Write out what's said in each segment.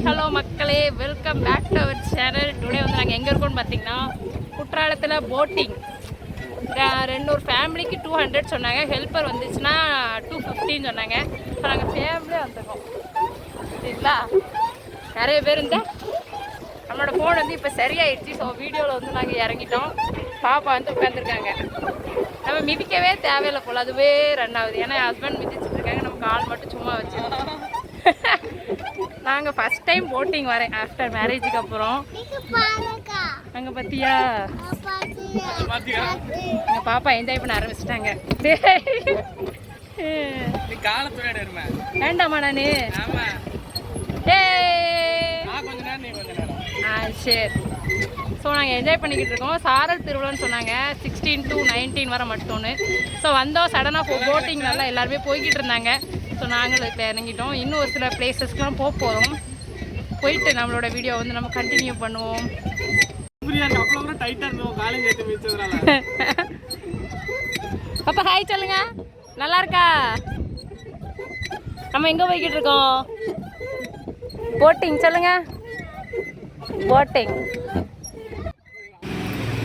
Hi hello மக்களே welcome back to our channel today வந்து நாங்கள் எங்கே இருக்கோம்னு பார்த்தீங்கன்னா குற்றாலத்தில் போட்டிங் ரெண்டு ஒரு ஃபேமிலிக்கு டூ ஹண்ட்ரட் சொன்னாங்க. ஹெல்ப்பர் வந்துச்சுன்னா டூ ஃபிஃப்டின்னு சொன்னாங்க. இப்போ நாங்கள் ஃபேமிலியாக வந்துருக்கோம். சரிங்களா? நிறைய பேர் இருந்தால் நம்மளோட ஃபோன் வந்து இப்போ சரியாயிடுச்சு. ஸோ வீடியோவில் வந்து நாங்கள் இறங்கிட்டோம். பாப்பா வந்து உட்காந்துருக்காங்க நம்ம மிதிக்கவே தேவையில்லை போல். அதுவே ரன் ஆகுது. ஏன்னா ஹஸ்பண்ட் மிதிச்சிட்டு இருக்காங்க. நம்ம கால் மட்டும் சும்மா வச்சு நாங்கள் ஃபர்ஸ்ட் டைம் போட்டிங் வரேன் ஆஃப்டர் மேரேஜுக்கு அப்புறம். அங்கே பார்த்தியா எங்கள் பாப்பா என்ஜாய் பண்ண ஆரம்பிச்சிட்டாங்க. வேண்டாமா நானு. ஆமா. ஏய். நான் கொஞ்ச நேரம் நீ கொஞ்ச நேரம். ஆ சரி. ஸோ நாங்கள் என்ஜாய் பண்ணிக்கிட்டு இருக்கோம். சாரல் திருவிழான்னு சொன்னாங்க. சிக்ஸ்டீன் டு நைன்டீன் வரை மட்டும்னு. ஸோ வந்தோம் சடனாக போட்டிங் நல்லா எல்லாருமே போய்கிட்டு இருந்தாங்க. ஸோ நாங்களும் இதில் இறங்கிட்டோம். இன்னும் ஒரு சில பிளேசஸ்க்குலாம் போக போகிறோம் போயிட்டு நம்மளோட வீடியோ வந்து நம்ம கண்டினியூ பண்ணுவோம். பாப்பா ஹாய் சொல்லுங்க. நல்லா இருக்கா? நம்ம எங்கே போய்கிட்டு இருக்கோம்? போட்டிங் சொல்லுங்க. போட்டிங்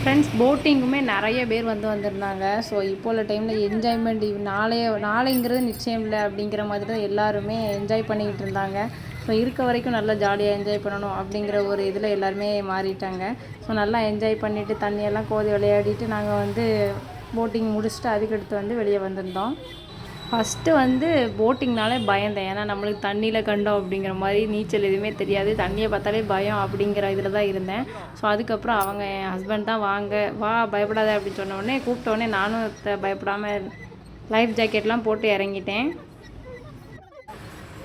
ஃப்ரெண்ட்ஸ் போட்டிங்குமே நிறைய பேர் வந்து வந்திருந்தாங்க. ஸோ இப்போ உள்ள டைமில் என்ஜாய்மெண்ட் நாளைய நாளைங்கிறது நிச்சயம் இல்லை அப்படிங்கிற மாதிரி தான் எல்லாருமே என்ஜாய் பண்ணிக்கிட்டு இருந்தாங்க. ஸோ இருக்க வரைக்கும் நல்லா ஜாலியாக என்ஜாய் பண்ணணும் அப்படிங்கிற ஒரு இதில் எல்லாருமே மாறிட்டாங்க. ஸோ நல்லா என்ஜாய் பண்ணிவிட்டு தண்ணியெல்லாம் கோதி விளையாடிட்டு நாங்கள் வந்து போட்டிங் முடிச்சுட்டு அதுக்கடுத்து வந்து வெளியே வந்திருந்தோம். ஃபஸ்ட்டு வந்து போட்டிங்னாலே பயந்தேன் ஏன்னா நம்மளுக்கு தண்ணியில் கண்டோம் அப்படிங்கிற மாதிரி நீச்சல் எதுவுமே தெரியாது. தண்ணியை பார்த்தாலே பயம் அப்படிங்கிற இதில் தான் இருந்தேன். ஸோ அதுக்கப்புறம் அவங்க என் ஹஸ்பண்ட் தான் வாங்க வா பயப்படாத அப்படின்னு சொன்ன உடனே கூப்பிட்ட உடனே நானும் பயப்படாமல் லைஃப் ஜாக்கெட்லாம் போட்டு இறங்கிட்டேன்.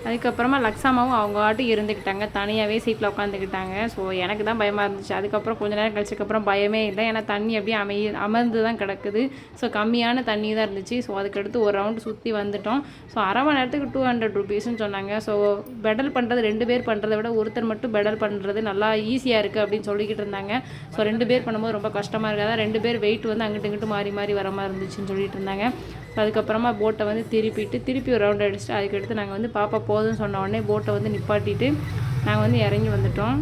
அதுக்கப்புறமா லக்ஸாமாவும் அவங்க ஆட்டும் இருந்துக்கிட்டாங்க. தனியாகவே சீட்டில் உட்காந்துக்கிட்டாங்க. ஸோ எனக்கு தான் பயமாக இருந்துச்சு. அதுக்கப்புறம் கொஞ்ச நேரம் கழிச்சதுக்கப்புறம் பயமே இல்லை. ஏன்னா தண்ணி அப்படியே அமைய அமர்ந்து தான் கிடக்குது. ஸோ கம்மியான தண்ணி தான் இருந்துச்சு. ஸோ அதுக்கடுத்து ஒரு ரவுண்டு சுற்றி வந்துட்டோம். ஸோ அரை மணி நேரத்துக்கு டூ ஹண்ட்ரட் ருபீஸ்னு சொன்னாங்க. ஸோ பெடல் பண்ணுறது ரெண்டு பேர் பண்ணுறதை விட ஒருத்தர் மட்டும் பெடல் பண்ணுறது நல்லா ஈஸியாக இருக்குது அப்படின்னு சொல்லிக்கிட்டு இருந்தாங்க. ஸோ ரெண்டு பேர் பண்ணும்போது ரொம்ப கஷ்டமாக இருக்காது? ரெண்டு பேர் வெயிட் வந்து அங்கிட்டு இங்கிட்டு மாறி மாறி வர மாதிரி இருந்துச்சுன்னு சொல்லிட்டு இருந்தாங்க. ஸோ அதுக்கப்புறமா போட்டை வந்து திருப்பிட்டு திருப்பி ஒரு ரவுண்ட் அடிச்சுட்டு அதுக்கடுத்து நாங்கள் வந்து பாப்பா போதும்னு சொன்ன உடனே போட்டை வந்து நிப்பாட்டிட்டு நாங்கள் வந்து இறங்கி வந்துட்டோம்.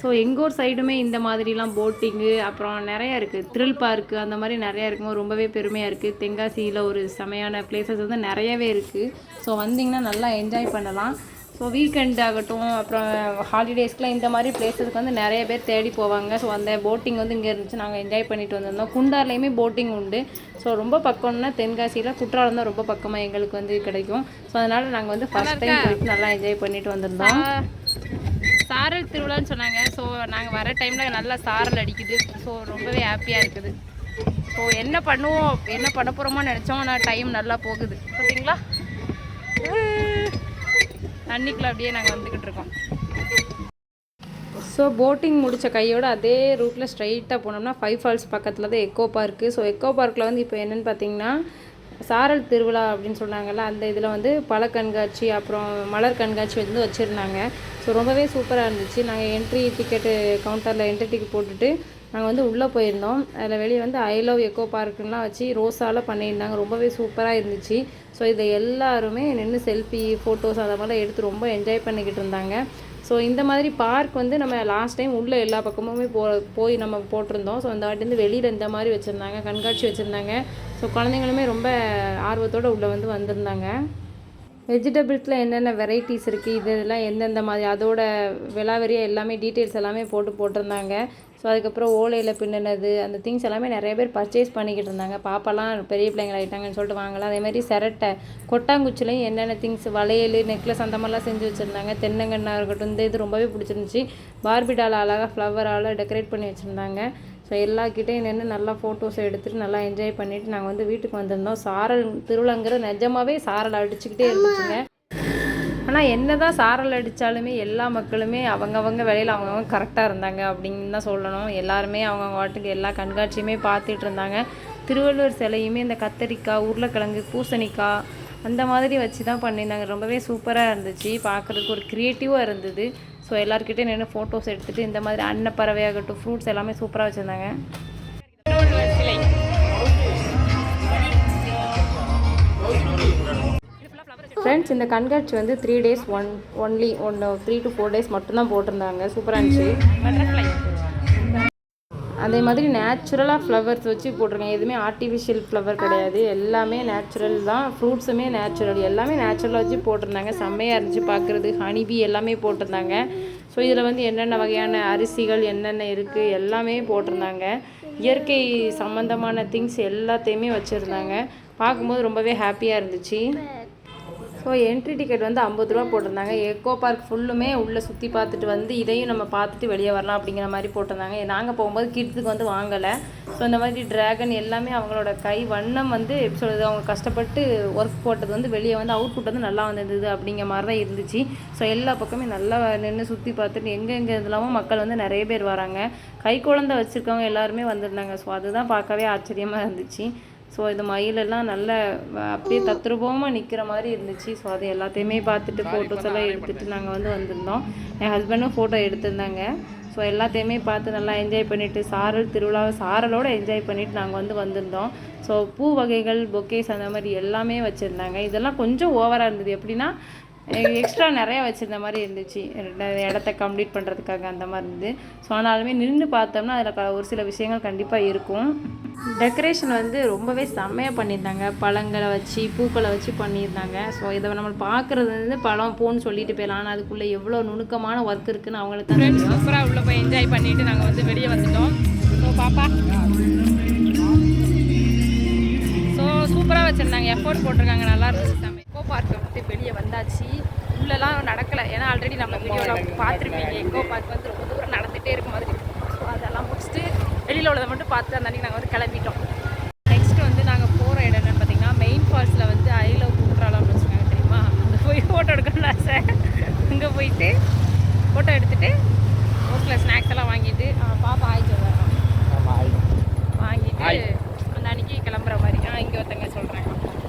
ஸோ எங்கள் ஊர் சைடுமே இந்த மாதிரிலாம் போட்டிங்கு அப்புறம் நிறையா இருக்குது த்ரில் பார்க்கு அந்த மாதிரி நிறையா இருக்கும் ரொம்பவே பெருமையாக இருக்குது தென்காசியில் ஒரு செமையான பிளேசஸ் வந்து நிறையவே இருக்குது ஸோ வந்தீங்கன்னா நல்லா என்ஜாய் பண்ணலாம். ஸோ வீக்கெண்ட் ஆகட்டும் அப்புறம் ஹாலிடேஸ்க்குலாம் இந்த மாதிரி பிளேஸஸ்க்கு வந்து நிறைய பேர் தேடி போவாங்க. ஸோ அந்த போட்டிங் வந்து இங்கே இருந்துச்சு. நாங்கள் என்ஜாய் பண்ணிட்டு வந்திருந்தோம். குண்டார்லேயுமே போட்டிங் உண்டு. ஸோ ரொம்ப பக்கம்னா தென்காசியில் குற்றாலம் தான் ரொம்ப பக்கமாக எங்களுக்கு வந்து கிடைக்கும். ஸோ அதனால் நாங்கள் வந்து ஃபஸ்ட் டைம் போயிட்டு நல்லா என்ஜாய் பண்ணிட்டு வந்திருந்தோம். சாரல் திருவிழான்னு சொன்னாங்க. ஸோ நாங்கள் வர டைமில் நல்லா சாரல் அடிக்குது. ஸோ ரொம்பவே ஹாப்பியாக இருக்குது. ஸோ என்ன பண்ணுவோம்? என்ன பண்ண போகிறோமோ நினச்சோம். ஆனால் டைம் நல்லா போகுது. பார்த்தீங்களா தண்ணிக்குள்ள அப்படியே நாங்கள் வந்துக்கிட்டு இருக்கோம். ஸோ போட்டிங் முடித்த கையோட அதே ரூட்டில் ஸ்ட்ரைட்டாக போனோம்னா ஃபைவ் ஃபால்ஸ் பக்கத்தில் தான் எக்கோ பார்க்கு ஸோ எக்கோ பார்க்கில் வந்து இப்போ என்னென்னு பார்த்தீங்கன்னா சாரல் திருவிழா அப்படின்னு சொன்னாங்கல்ல அந்த இதில் வந்து பழ கண்காட்சி அப்புறம் மலர் கண்காட்சி வந்து வச்சுருந்தாங்க. ஸோ ரொம்பவே சூப்பராக இருந்துச்சு. நாங்கள் என்ட்ரி டிக்கெட்டு கவுண்டரில் என்ட்ரி டிக்கெட் போட்டுட்டு நாங்கள் வந்து உள்ளே போயிருந்தோம். அதில் வெளியே வந்து ஐ லவ் எக்கோ பார்க்குலாம் வச்சு ரோஸால் பண்ணியிருந்தாங்க. ரொம்பவே சூப்பராக இருந்துச்சு. ஸோ இதை எல்லாருமே நின்று செல்ஃபி ஃபோட்டோஸ் அதை மாதிரிலாம் எடுத்து ரொம்ப என்ஜாய் பண்ணிக்கிட்டு இருந்தாங்க. ஸோ இந்த மாதிரி பார்க் வந்து நம்ம லாஸ்ட் டைம் உள்ளே எல்லா பக்கமுமே போ போய் நம்ம போட்டிருந்தோம். ஸோ அந்த வாட்டி வந்து வெளியில் இந்த மாதிரி வச்சுருந்தாங்க கண்காட்சி வச்சுருந்தாங்க. ஸோ குழந்தைங்களுமே ரொம்ப ஆர்வத்தோடு உள்ளே வந்து வந்திருந்தாங்க. வெஜிடபிள்ஸில் என்னென்ன வெரைட்டிஸ் இருக்குது இது இதெல்லாம் எந்தெந்த மாதிரி அதோட விலாவரியா எல்லாமே டீட்டெயில்ஸ் எல்லாமே போட்டு போட்டிருந்தாங்க. ஸோ அதுக்கப்புறம் ஓலையில் பின்னினது அந்த திங்ஸ் எல்லாமே நிறைய பேர் பர்ச்சேஸ் பண்ணிக்கிட்டு இருந்தாங்க. பாப்பாலாம் பெரிய பிள்ளைங்கள ஆகிட்டாங்கன்னு சொல்லிட்டு வாங்கலாம் அதே மாதிரி சிரட்டை கொட்டாங்குச்சிலையும் என்னென்ன திங்ஸ் வளையல் நெக்லஸ் அந்த மாதிரிலாம் செஞ்சு வச்சுருந்தாங்க. தென்னங்கன்னாக இருக்கட்டும் இந்த இது ரொம்பவே பிடிச்சிருந்துச்சி. பார்பிடால் அழகாக ஃப்ளவரால் டெக்கரேட் பண்ணி வச்சுருந்தாங்க. ஸோ எல்லாக்கிட்டையும் நின்று நல்லா ஃபோட்டோஸ் எடுத்துகிட்டு நல்லா என்ஜாய் பண்ணிவிட்டு நாங்கள் வந்து வீட்டுக்கு வந்திருந்தோம். சாரல் திருவிழாங்கிற நிஜமாவே சாரல் அடிச்சுக்கிட்டே இருந்துச்சுங்க. ஆனால் என்ன தான் சாரல் அடித்தாலுமே எல்லா மக்களுமே அவங்கவங்க வேலையில் அவங்கவங்க கரெக்டாக இருந்தாங்க அப்படின்னு தான் சொல்லணும். எல்லாருமே அவங்கவுங்க வாட்டுக்கு எல்லா கண்காட்சியுமே பார்த்துட்டு இருந்தாங்க. திருவள்ளுவர் சிலையுமே இந்த கத்தரிக்காய் உருளைக்கிழங்கு பூசணிக்காய் அந்த மாதிரி வச்சு தான் பண்ணியிருந்தாங்க. ரொம்பவே சூப்பராக இருந்துச்சு. பார்க்குறதுக்கு ஒரு க்ரியேட்டிவாக இருந்தது. ஸோ எல்லாருக்கிட்டே நின்று ஃபோட்டோஸ் எடுத்துகிட்டு இந்த மாதிரி அன்னப்பறவையாகட்டும் ஃப்ரூட்ஸ் எல்லாமே சூப்பராக வச்சுருந்தாங்க. ஃப்ரெண்ட்ஸ் இந்த கண்காட்சி வந்து three days one only one three to four days மட்டும்தான் போட்டிருந்தாங்க. சூப்பராக இருந்துச்சு. அதே மாதிரி நேச்சுரலாக ஃப்ளவர்ஸ் வச்சு போட்டிருக்காங்க எதுவுமே ஆர்டிஃபிஷியல் ஃப்ளவர் கிடையாது. எல்லாமே நேச்சுரல் தான். ஃப்ரூட்ஸுமே நேச்சுரல் எல்லாமே நேச்சுரலாக வச்சு போட்டிருந்தாங்க. செம்மையாக இருந்துச்சு பார்க்குறது ஹனிபி எல்லாமே போட்டிருந்தாங்க. ஸோ இதில் வந்து என்னென்ன வகையான அரிசிகள் என்னென்ன இருக்குது எல்லாமே போட்டிருந்தாங்க. இயற்கை சம்மந்தமான திங்ஸ் எல்லாத்தையுமே வச்சுருந்தாங்க. பார்க்கும்போது ரொம்பவே ஹாப்பியாக இருந்துச்சு. ஸோ என்ட்ரி டிக்கெட் வந்து ஐம்பது ரூபா போட்டிருந்தாங்க. எக்கோ பார்க் ஃபுல்லுமே உள்ளே சுற்றி பார்த்துட்டு வந்து இதையும் நம்ம பார்த்துட்டு வெளியே வரலாம் அப்படிங்கிற மாதிரி போட்டிருந்தாங்க. நாங்கள் போகும்போது கிட்ஸுக்கு வந்து வாங்கலை. ஸோ இந்த மாதிரி ட்ராகன் எல்லாமே அவங்களோட கை வண்ணம் வந்து எப்படி சொல்கிறது அவங்க கஷ்டப்பட்டு ஒர்க் போட்டது வந்து வெளியே வந்து அவுட்புட் வந்து நல்லா வந்திருந்தது அப்படிங்கிற மாதிரி தான் இருந்துச்சு. ஸோ எல்லா பக்கமே நல்லா நின்று சுற்றி பார்த்துட்டு எங்கெங்கே இதெல்லாமோ மக்கள் வந்து நிறைய பேர் வராங்க. கை குழந்தை வச்சுருக்கவங்க எல்லாருமே வந்திருந்தாங்க. ஸோ அதுதான் பார்க்கவே ஆச்சரியமாக இருந்துச்சு. ஸோ இது மயிலெல்லாம் நல்ல அப்படியே தத்ரூபமாக நிற்கிற மாதிரி இருந்துச்சு. ஸோ அது எல்லாத்தையுமே பார்த்துட்டு ஃபோட்டோஸ் எல்லாம் எடுத்துகிட்டு நாங்கள் வந்து வந்திருந்தோம். என் ஹஸ்பண்டும் ஃபோட்டோ எடுத்திருந்தாங்க. ஸோ எல்லாத்தையுமே பார்த்து நல்லா என்ஜாய் பண்ணிவிட்டு சாரல் திருவிழாவை சாரலோடு என்ஜாய் பண்ணிவிட்டு நாங்கள் வந்து வந்திருந்தோம். ஸோ பூ வகைகள் பொக்கேஸ் அந்த மாதிரி எல்லாமே வச்சுருந்தாங்க. இதெல்லாம் கொஞ்சம் ஓவராக இருந்தது. எப்படின்னா எக்ஸ்ட்ரா நிறையா வச்சுருந்த மாதிரி இருந்துச்சு. ரெண்டு இடத்த கம்ப்ளீட் பண்ணுறதுக்காக அந்த மாதிரி இருந்தது. ஸோ ஆனாலுமே நின்று பார்த்தோம்னா அதில் ஒரு சில விஷயங்கள் கண்டிப்பாக இருக்கும். டெக்கரேஷன் வந்து ரொம்பவே செம்மையாக பண்ணியிருந்தாங்க. பழங்களை வச்சு பூக்களை வச்சு பண்ணியிருந்தாங்க. ஸோ இதை நம்ம பார்க்குறது வந்து பழம் பூன்னு சொல்லிட்டு போயிடலாம். ஆனால் அதுக்குள்ளே எவ்வளோ நுணுக்கமான ஒர்க் இருக்குன்னு அவங்களுக்கு தான் சூப்பராக உள்ளே போய் என்ஜாய் பண்ணிட்டு நாங்கள் வந்து வெளியே வந்துட்டோம். ஸோ பாப்பா. ஸோ சூப்பராக வச்சுருந்தாங்க. எஃபோர்ட் போட்டிருக்காங்க. நல்லா இருந்துச்சு நம்ம எக்கோ பார்க்கை விட்டு வெளியே வந்தாச்சு. உள்ளெல்லாம் நடக்கலை. ஏன்னா ஆல்ரெடி நம்ம வீடியோவில் பார்த்துருப்பீங்க. எக்கோ பார்க் வந்து ரொம்ப தூரம் நடந்துகிட்டே இருக்க மாதிரி ஸோ அதெல்லாம் முடிச்சுட்டு வெளியில் உள்ளதை மட்டும் பார்த்து அந்த அன்றைக்கி நாங்கள் வந்து கிளம்பிட்டோம். நெக்ஸ்ட் வந்து நாங்கள் போகிற இடம் என்னென்னு பார்த்தீங்கன்னா மெயின் ஃபால்ஸில் வந்து ஐ லவ் குற்றாலம்னு வச்சுருக்காங்க தெரியுமா? அங்கே போய் ஃபோட்டோ எடுக்கணும்னு ஆசை. அங்கே போயிட்டு ஃபோட்டோ எடுத்துகிட்டு சில ஸ்நாக்ஸ் எல்லாம் வாங்கிட்டு பாப்பா ஆயிட்டு வரோம் வாங்கிட்டு அந்த அன்னைக்கு கிளம்புற மாதிரி. ஆ இங்கே ஒருத்தங்க சொல்கிறாங்க எப்போமாவது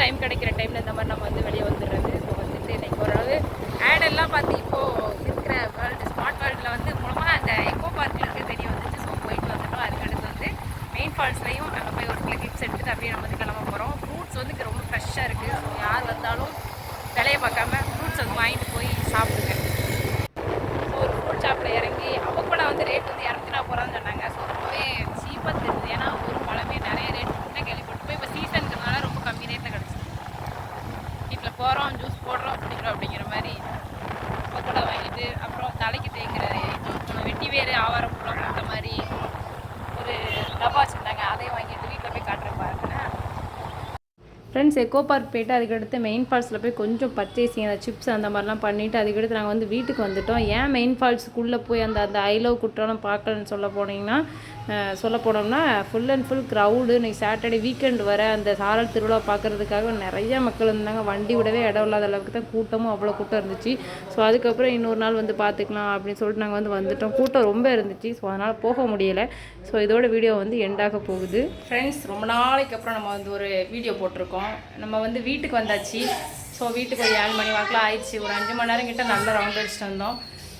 டைம் கிடைக்கிற டைமில் இந்த மாதிரி நம்ம வந்து வெளியே வந்துடுறது. ஸோ வந்துட்டு இன்னைக்கு ஓரளவு ஆடெல்லாம் பார்த்து இப்போது இருக்கிற வேர்ல்டு ஸ்மார்ட் வேர்ல்டில் வந்து மூலமாக அந்த எக்கோ பார்க்கில் இருக்க தெரிய வந்துச்சு ஸோ போயிட்டு வந்துட்டோம். அதுக்கடுத்து வந்து மெயின் ஃபால்ஸ்லையும் நாங்கள் போய் ஒரு சில கிளிப்ஸ் எடுத்துகிட்டு அப்படியே நம்ம வந்து கிளம்ப போகிறோம் ஃப்ரூட்ஸ் வந்து ரொம்ப ஃப்ரெஷ்ஷாக இருக்குது ஸோ யார் வந்தாலும் விலையை பார்க்காம ஃப்ரூட்ஸ் வந்து வாங்கிட்டு போய் சாப்பிட்டு ஸோ ஒரு ஃப்ரூட் ஷாப்பில் இறங்கி அவக்கூட வந்து ரேட் வந்து இரநூத்தி நாற்பது ரூபான்னு சொன்னாங்க ஸோ ரொம்பவே சீப்பாக தெரியுது ஏன்னா ஒரு பழமே நிறைய ரேட் முன்னே கேள்விப்பட்டு இப்போ சீசனுக்குனால ரொம்ப கம்மி ரேட்டில் கிடச்சிது வீட்டில் போகிறோம் ஜூஸ் போடுறோம் குடிக்கிறோம் அப்படிங்கிற மாதிரி அவக்கூட வாங்கிட்டு அப்புறம் தலைக்கு தேய்க்கிற இது வெட்டி வேறு ஆவாரம் பழம் அந்த மாதிரி ஒரு டப்பா வச்சுருந்தாங்க அதையும் வாங்கிட்டு வீட்டில் போய் காட்டுறேன் பாருங்க ஃப்ரெண்ட்ஸ் எக்கோ பார்க் போயிட்டு அதுக்கடுத்து மெயின் ஃபால்ஸில் போய் கொஞ்சம் பர்ச்சேசிங் அந்த சிப்ஸ் அந்த மாதிரிலாம் பண்ணிவிட்டு அதுக்கடுத்து நாங்கள் வந்து வீட்டுக்கு வந்துட்டோம். ஏன் மெயின் ஃபால்ஸுக்குள்ளே போய் அந்த அந்த ஐலவ் குற்றாலம் பார்க்கலன்னு சொல்ல போனீங்கன்னா சொல்ல போனோம்னா ஃபுல் அண்ட் ஃபுல் க்ரௌடு இன்னைக்கு சாட்டர்டே வீக்கெண்ட் வர அந்த சாரல் திருவிழா பார்க்குறதுக்காக நிறைய மக்கள் இருந்தாங்க. வண்டி விடவே இடம் இல்லாத அளவுக்கு தான் கூட்டமும் அவ்வளோ கூட்டம் இருந்துச்சு. ஸோ அதுக்கப்புறம் இன்னொரு நாள் வந்து பார்த்துக்கலாம் அப்படின்னு சொல்லிட்டு நாங்கள் வந்து வந்துட்டோம். கூட்டம் ரொம்ப இருந்துச்சு. ஸோ அதனால் போக முடியலை. ஸோ இதோட வீடியோ வந்து எண்டாக போகுது. ஃப்ரெண்ட்ஸ் ரொம்ப நாளைக்கு அப்புறம் நம்ம வந்து ஒரு வீடியோ போட்டிருக்கோம். நம்ம வந்து வீட்டுக்கு வந்தாச்சு. ஸோ வீட்டுக்கு ஒரு ஏழு மணி வாக்கில் ஆயிடுச்சு. ஒரு அஞ்சு மணி நேரம் கிட்ட நல்லா ரவுண்ட் அடிச்சுட்டு வந்தோம்.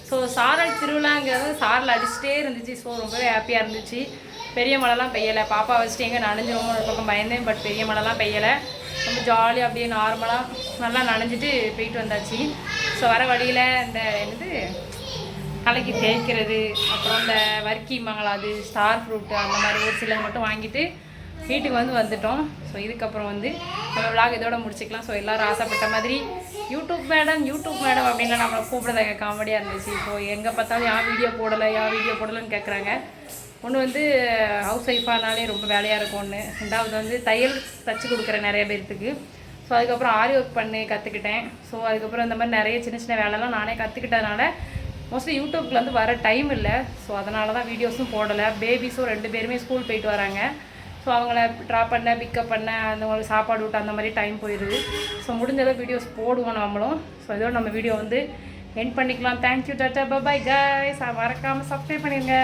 ஸோ சாரல் திருவிழாங்கிறது சாரல் அடிச்சுட்டே இருந்துச்சு. ஸோ ரொம்பவே ஹாப்பியாக இருந்துச்சு. பெரிய மழைலாம் பெய்யலை. பாப்பா வச்சுட்டு எங்கே நனைஞ்சிரும் ரொம்ப ஒரு பக்கம் பயந்தேன். பட் பெரிய மழைலாம் பெய்யலை. ரொம்ப ஜாலியாக அப்படியே நார்மலாக நல்லா நனைஞ்சிட்டு போயிட்டு வந்தாச்சு. ஸோ வர வழியில் இந்த என்னது? கலைக்கு தேய்க்கிறது அப்புறம் இந்த வர்க்கி மங்களாது ஸ்டார் ஃப்ரூட்டு அந்த மாதிரி ஒரு சிலது மட்டும் வாங்கிட்டு வீட்டுக்கு வந்து வந்துட்டோம். ஸோ இதுக்கப்புறம் வந்து நம்ம விளாக் இதோட முடிச்சுக்கலாம். ஸோ எல்லோரும் ஆசைப்பட்ட மாதிரி யூடியூப் மேடம் யூடியூப் மேடம் அப்படின்லாம் நம்மளை எங்கள் காமெடியாக இருந்துச்சு. ஸோ எங்கே பார்த்தாலும் யார் வீடியோ போடலை யார் வீடியோ போடலைன்னு கேட்குறாங்க ஒன்று வந்து ஹவுஸ் ஒய்ஃபானாலே ரொம்ப வேலையாக இருக்கும் ஒன்று ரெண்டாவது வந்து தையல் தச்சு கொடுக்குறேன் நிறைய பேர்த்துக்கு. ஸோ அதுக்கப்புறம் ஆரி ஒர்க் பண்ணி கற்றுக்கிட்டேன் ஸோ அதுக்கப்புறம் இந்த மாதிரி நிறைய சின்ன சின்ன வேலைலாம் நானே கற்றுக்கிட்டதுனால மோஸ்ட்லி யூடியூப்பில் வந்து வர டைம் இல்லை. ஸோ அதனால தான் வீடியோஸும் போடலை. பேபிஸும் ரெண்டு பேருமே ஸ்கூல் போயிட்டு வராங்க. ஸோ அவங்கள ட்ராப் பண்ண பிக்கப் பண்ண அந்தவங்களுக்கு சாப்பாடு விட்டு அந்த மாதிரி டைம் போயிடுது. ஸோ முடிஞ்சளவு வீடியோஸ் போடுவோம் நம்மளும். ஸோ இதோட நம்ம வீடியோ வந்து என் பண்ணிக்கலாம். Thank you tata bye bye guys மறக்காமல் சப்ஸ்கிரைப் பண்ணிடுங்க